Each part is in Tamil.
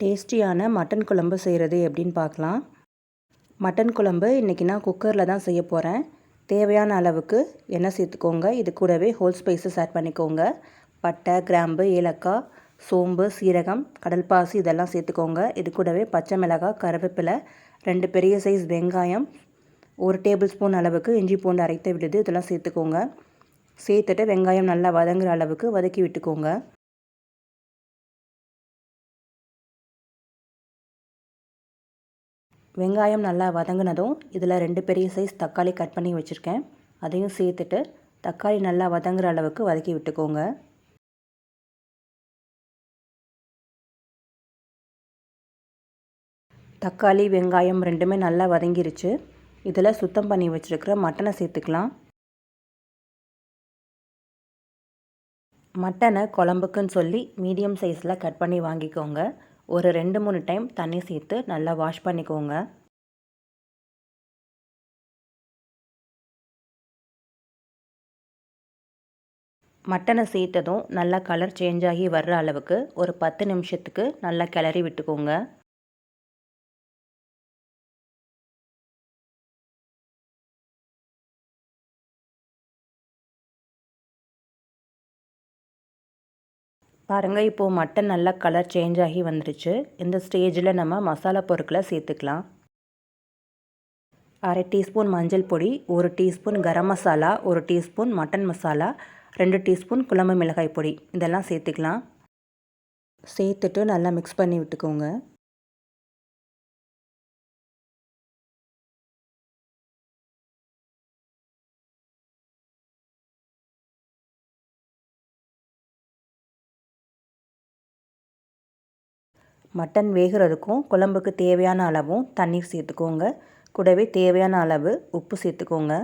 டேஸ்டியான மட்டன் குழம்பு செய்கிறது எப்படின்னு பார்க்கலாம். மட்டன் குழம்பு இன்றைக்கி நான் குக்கரில் தான் செய்ய போகிறேன் தேவையான அளவுக்கு எண்ணெய் சேர்த்துக்கோங்க. இது கூடவே ஹோல் ஸ்பைசஸ் ஆட் பண்ணிக்கோங்க. பட்டை கிராம்பு ஏலக்காய் சோம்பு சீரகம் கடல்பாசி இதெல்லாம் சேர்த்துக்கோங்க. இது கூடவே பச்சை மிளகாய் கருவேப்பிலை ரெண்டு பெரிய சைஸ் வெங்காயம் ஒரு டேபிள் ஸ்பூன் அளவுக்கு இஞ்சி பூண்டு அரைத்த விடுது. இதெல்லாம் சேர்த்துக்கோங்க. சேர்த்துட்டு வெங்காயம் நல்லா வதங்குற அளவுக்கு வதக்கி விட்டுக்கோங்க. வெங்காயம் நல்லா வதங்கினதும் இதில் ரெண்டு பெரிய சைஸ் தக்காளி கட் பண்ணி வச்சுருக்கேன். அதையும் சேர்த்துட்டு தக்காளி நல்லா வதங்குற அளவுக்கு வதக்கி விட்டுக்கோங்க. தக்காளி வெங்காயம் ரெண்டுமே நல்லா வதங்கிருச்சு. இதில் சுத்தம் பண்ணி வச்சுருக்கிற மட்டனை சேர்த்துக்கலாம். மட்டனை குழம்புக்குன்னு சொல்லி மீடியம் சைஸில் கட் பண்ணி வாங்கிக்கோங்க. ஒரு ரெண்டு மூணு டைம் தண்ணி சேர்த்து நல்லா வாஷ் பண்ணிக்கோங்க. மட்டனை சேர்த்ததும் நல்லா கலர் சேஞ்ச் ஆகி வர்ற அளவுக்கு ஒரு பத்து நிமிஷத்துக்கு நல்லா கிளறி விட்டுக்கோங்க. பாருங்கள் இப்போது மட்டன் நல்லா கலர் சேஞ்ச் ஆகி வந்துருச்சு. இந்த ஸ்டேஜில் நம்ம மசாலா பொருட்களை சேர்த்துக்கலாம். அரை டீஸ்பூன் மஞ்சள் பொடி ஒரு டீஸ்பூன் கரம் மசாலா ஒரு டீஸ்பூன் மட்டன் மசாலா ரெண்டு டீஸ்பூன் குழம்பு மிளகாய் பொடி. இதெல்லாம் சேர்த்துக்கலாம். சேர்த்துட்டு நல்லா மிக்ஸ் பண்ணி விட்டுக்கோங்க. மட்டன் வேகிறதுக்கும் குழம்புக்கு தேவையான அளவும் தண்ணீர் சேர்த்துக்கோங்க. கூடவே தேவையான அளவு உப்பு சேர்த்துக்கோங்க.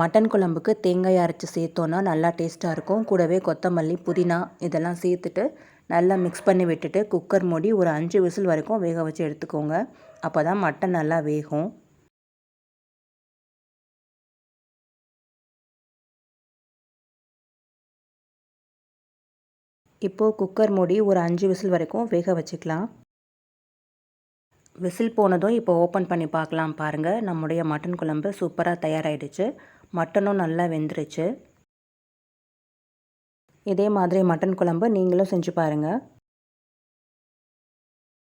மட்டன் குழம்புக்கு தேங்காய் அரைச்சி சேர்த்தோன்னா நல்லா டேஸ்ட்டாக இருக்கும். கூடவே கொத்தமல்லி புதினா இதெல்லாம் சேர்த்துட்டு நல்லா மிக்ஸ் பண்ணி விட்டுட்டு குக்கர் மூடி ஒரு அஞ்சு விசில் வரைக்கும் வேக வச்சு எடுத்துக்கோங்க. அப்போ தான் மட்டன் நல்லா வேகும். இப்போது குக்கர் மூடி ஒரு அஞ்சு விசில் வரைக்கும் வேக வச்சுக்கலாம். விசில் போனதும் இப்போ ஓப்பன் பண்ணி பார்க்கலாம் பாருங்கள் நம்முடைய மட்டன் குழம்பு சூப்பராக தயாராகிடுச்சு மட்டனும் நல்லா வெந்துருச்சு. இதே மாதிரி மட்டன் குழம்பு நீங்களும் செஞ்சு பாருங்கள்